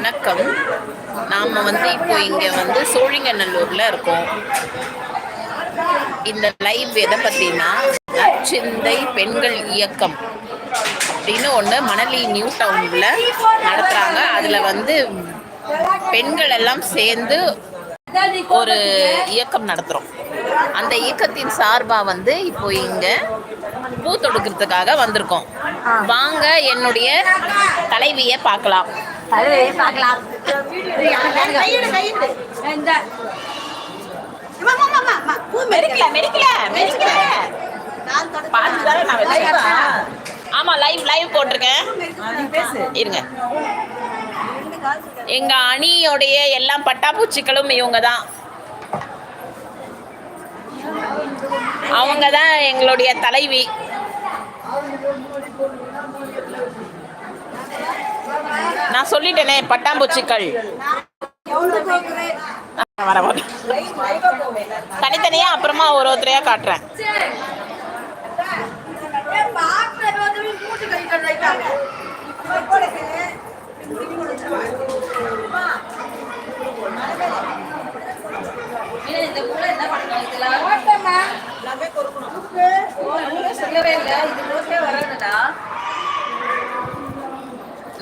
வணக்கம். நாம் வந்து இப்போ இங்கே வந்து சோழிங்கநல்லூரில் இருக்கோம். இந்த லைவ் எதை பற்றினா நற்சிந்தை பெண்கள் இயக்கம் அப்படின்னு ஒன்று மணலி நியூ டவுனில் நடத்துகிறாங்க அதில் வந்து பெண்கள் எல்லாம் சேர்ந்து ஒரு இயக்கம் நடத்துகிறோம் அந்த இயக்கத்தின் சார்பாக வந்து இப்போ இங்கே பூ தொடுக்கிறதுக்காக வந்திருக்கோம். வாங்க என்னுடைய தலைவியை பார்க்கலாம். பார்க்கலாம். மெரிக்கல மெரிக்கல மெரிக்கல ஆமா லைவ் லைவ் போட்டிருக்கேன். இருங்க. எங்க அணியோடைய எல்லா பட்டாப்பூச்சிகளும் இவங்க தான் அவங்க தான் எங்களுடைய தலைவி. நான் சொல்லிட்டேனே பட்டாம்பூச்சிகள் வர தனித்தனியா அப்புறமா ஒரு ஒருத்தரையா காட்டுறேன்.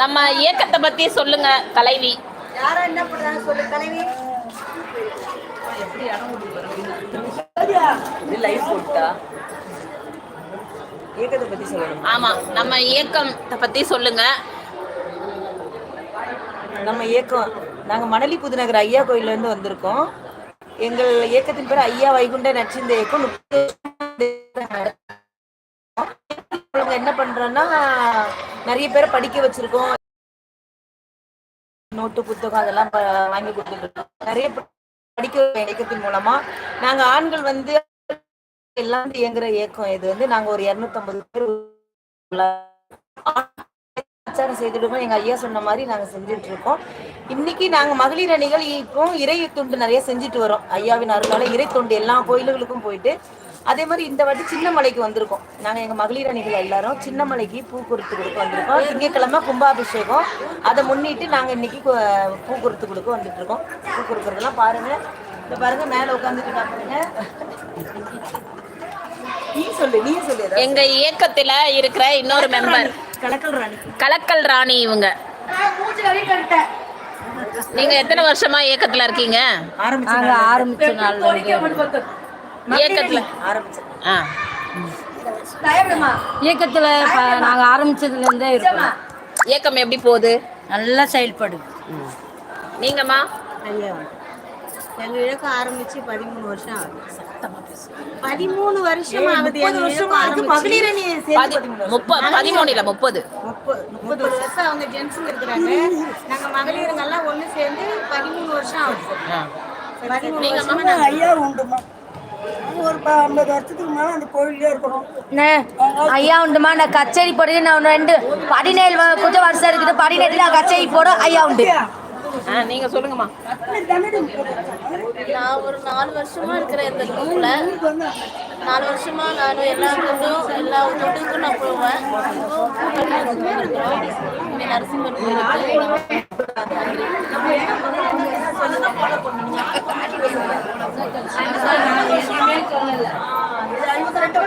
நம்ம இயக்கத்தை பத்தி சொல்லுங்க தலைவி யாரா என்ன பண்றாங்க சொல்லு தலைவி இயக்கத்தை பத்தி சொல்லணும் ஆமா நம்ம இயக்கத்தை பத்தி சொல்லுங்க. நம்ம இயக்கம் நாங்க மணலி புதுநகர் ஐயா கோயில்ல இருந்து வந்திருக்கோம். எங்கள் இயக்கத்தின் பேர் ஐயா வைகுண்ட நச்சிந்த இயக்கம். முப்பது என்ன பண்றோம்னா நிறைய பேரை படிக்க வச்சிருக்கோம். நோட்டு புத்தகம் அதெல்லாம் ப- வாங்கி கொடுத்துட்டு இருக்கோம். நிறைய படிக்க இயக்கத்தின் மூலமா நாங்க ஆண்கள் வந்து எல்லாம் இயங்குற இயக்கம் இது வந்து நாங்க ஒரு இருநூத்தம்பது பேர் உள்ள பிரச்சாரம் எங்க ஐயா சொன்ன மாதிரி நாங்க செஞ்சுட்டு இருக்கோம். இன்னைக்கு நாங்க மகளிர் அணிகள் இப்போ இறை தொண்டு நிறைய செஞ்சுட்டு வரோம். ஐயாவின் அருளால இறை தொண்டு எல்லா கோயில்களுக்கும் போயிட்டு அதே மாதிரி இந்த வாட்டி சின்னமலைக்கு வந்திருக்கோம். நாங்க எங்க மகளிர் அணிகள் எல்லாரும் சின்னமலைக்கு பூ கொடுத்து கொடுக்க வந்திருக்கோம். திங்கட்கிழமை கும்பாபிஷேகம். அதை முன்னிட்டு நாங்க இன்னைக்கு கு- பூ கொடுத்து கொடுக்க வந்துட்டு இருக்கோம் பூ கொடுக்கறதெல்லாம் பாருங்க. இந்த பாருங்க மேல உட்காந்துட்டு பாருங்க. நீ சொல்லு நீ சொல்லு. எங்க இயக்கத்துல இருக்கிற இன்னொரு மெம்பர் கலக்கல் ராணி. கலக்கல் ராணி இவங்க. நீங்க எத்தனை வருஷமா இயக்கத்துல இருக்கீங்க? ஆரம்பிச்சு ஆரம்பிச்ச இருந்து இயக்கத்துல. ஆ. இயக்கத்துல ப- நாங்க ஆரம்பிச்சதுல இருந்தே இருக்கோம். இயக்கம் எப்படி போகுது? நல்லா செயல்படுது. நீங்கம்மா? ஐயா எங்க இழக்கம் ஆரம்பிச்சு பதிமூணு வருஷம் ஆகுது. பதிமூணு வருஷம் ஆகுது. எங்க இழக்கம் ஆரம்பிச்சு. மகளிர் அணி பதி- முப்ப- பதிமூணு இல்ல முப்பது. முப்பது. முப்பது வருஷம். அவங்க ஜென்ஸுங்க இருக்கிறாங்க. நாங்க மகளிருங்கெல்லாம் ஒண்ணு சேர்ந்து பதிமூணு வருஷம் ஆகுது. பதிமூணு வருஷமா ஐயா உண்டுமா? ஒரு ப- ஐம்பது வருஷத்துக்கு மேல அந்த கோயிலே இருக்கிறோம் அண்ணே, ஐயா உண்டுமா நான் கச்சேரி போடுறது நான் ரெண்டு பதினேழு கொஞ்சம் வருஷம் இருக்குது. பதினெட்டுல நான் கச்சேரி போட ஐயா உண்டு. ஆ, நீங்க சொல்லுங்கம்மா. நான் ஒரு நாலு வருஷமா இருக்கிறேன் இந்த குரூப்ல நாலு வருஷமா நான் எல்லா நான் போவேன். நரசிம்மர்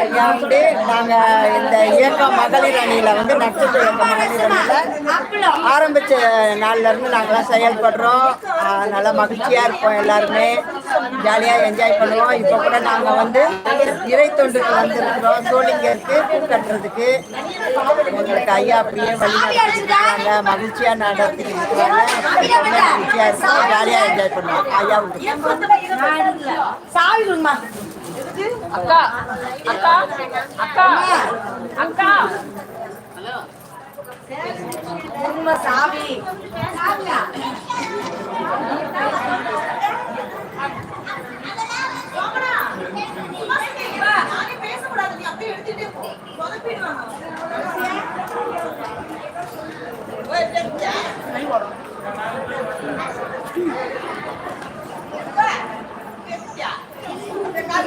ஐயா வந்து நாங்க இந்த இயக்கம் மகளிர் அணியில வந்து நட்சத்திர இயக்கம் மகளிர் அணியில ஆரம்பிச்ச நாள்ல இருந்து நாங்களாம் செயல்படுறோம் நல்லா மகிழ்ச்சியா இருப்போம் எல்லாருமே. ஜாலியா என்ஜாய் பண்ணுவோம். இப்போ கூட நாங்க வந்து இறை தொண்டுக்கு வந்திருக்கிறோம். சோழிங்கருக்கு பூ கட்டுறதுக்கு. எங்களுக்கு ஐயா அப்படியே வழி நடத்திருக்காங்க மகிழ்ச்சியா நடத்திருக்கிறாங்க இருக்கிறாங்க மகிழ்ச்சியா இருக்கும் ஜாலியா என்ஜாய் பண்ணுவோம். ஐயா விட்டு அக்கா அக்கா அக்கா அக்கா. ஹலோ உண்மை சாமி.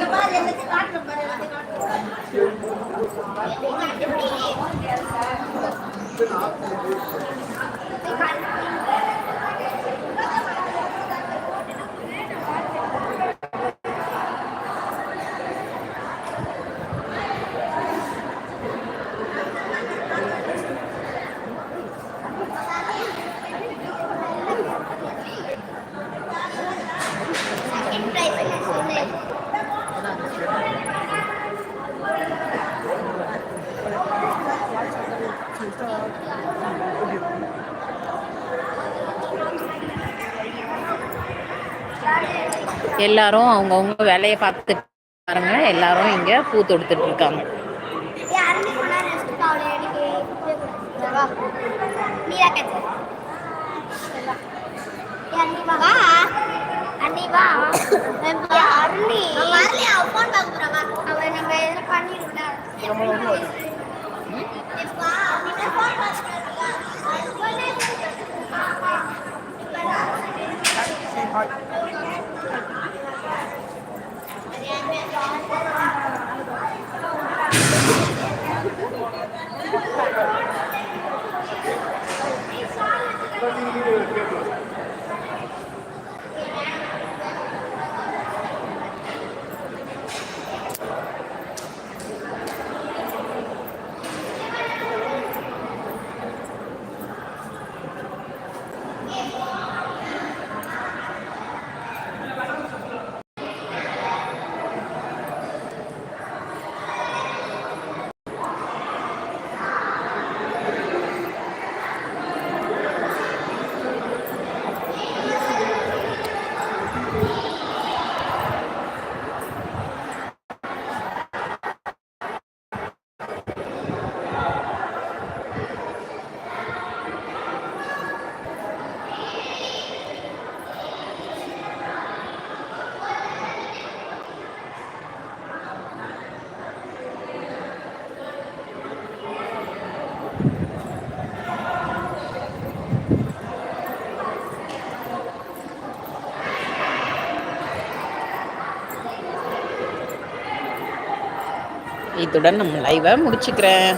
Thank you. எல்லாரும் அவங்கவுங்க வேலையை பார்த்துட்டு பாருங்க எல்லாரும் இங்க பூ தொடுத்துட்டு இருக்காங்க. இத்துடன் நம்ம லைவை முடிச்சுக்கிறேன்.